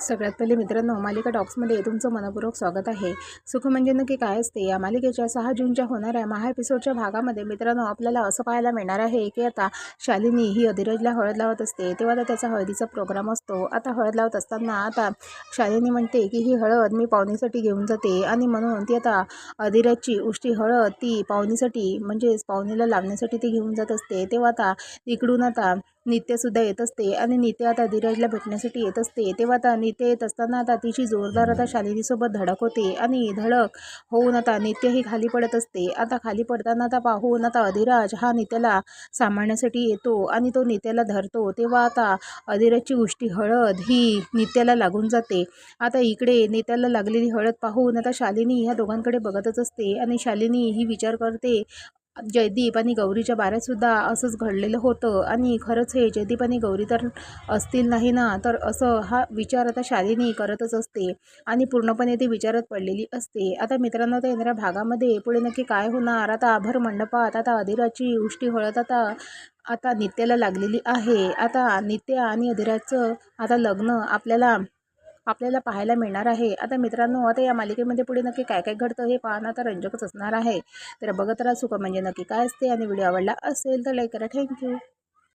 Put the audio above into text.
सगळ्यात पहिले मित्रांनो मालिका टॉक्समध्ये तुमचं मनपूर्वक स्वागत आहे. सुख म्हणजे नक्की काय असते? या मालिकेच्या सहा जूनच्या होणाऱ्या महा एपिसोडच्या भागामध्ये मित्रांनो आपल्याला असं पाहायला मिळणार आहे की आता शालिनी ही अधिराजला हळद लावत असते. तेव्हा आता त्याचा हळदीचा प्रोग्राम असतो. आता हळद लावत असताना आता शालिनी म्हणते की ही हळद मी पाहुणीसाठी घेऊन जाते. आणि म्हणून ती आता अधिराजची उष्टी हळद ती पाहुणीसाठी म्हणजेच पाहुणीला लावण्यासाठी ती घेऊन जात असते. तेव्हा आता इकडून आता नित्यसुद्धा येत असते आणि नित्य आता धीरजला भेटण्यासाठी येत असते. तेव्हा आता नित्य येत असताना आता तिची जोरदार आता शालिनीसोबत धडक होते आणि धडक होऊन आता नित्यही खाली पडत असते. आता खाली पडताना आता पाहून आता अधिराज हा नित्याला सांभाळण्यासाठी येतो आणि तो नित्याला धरतो. तेव्हा आता अधिराजची उष्टी हळद ही नित्याला लागून जाते. आता इकडे नित्याला लागलेली हळद पाहून आता शालिनी ह्या दोघांकडे बघतच असते आणि शालिनी ही विचार करते जयदीप आणि गौरीच्या बाऱ्यातसुद्धा असंच घडलेलं होतं. आणि खरंच हे जयदीप आणि गौरी तर असतील नाही ना? तर असं हा विचार आता शालिनी करतच असते आणि पूर्णपणे ती विचारत पडलेली असते. आता मित्रांनो त्या येणाऱ्या भागामध्ये पुढे नक्की काय होणार? आता आभर मंडपात आता अधिराची उष्टी हळद आता आता नित्याला लागलेली आहे. आता नित्य आणि अधिराचं आता लग्न आपल्याला आपल्याला पाहायला मिळणार आहे. आता मित्रांनो आता या मालिकेमध्ये पुढे नक्की काय काय घडतं हे पाहणं आता रंजकच असणार आहे. तर बघत राहा सुख म्हणजे नक्की काय असते आणि व्हिडिओ आवडला असेल तर लाईक करा. थँक्यू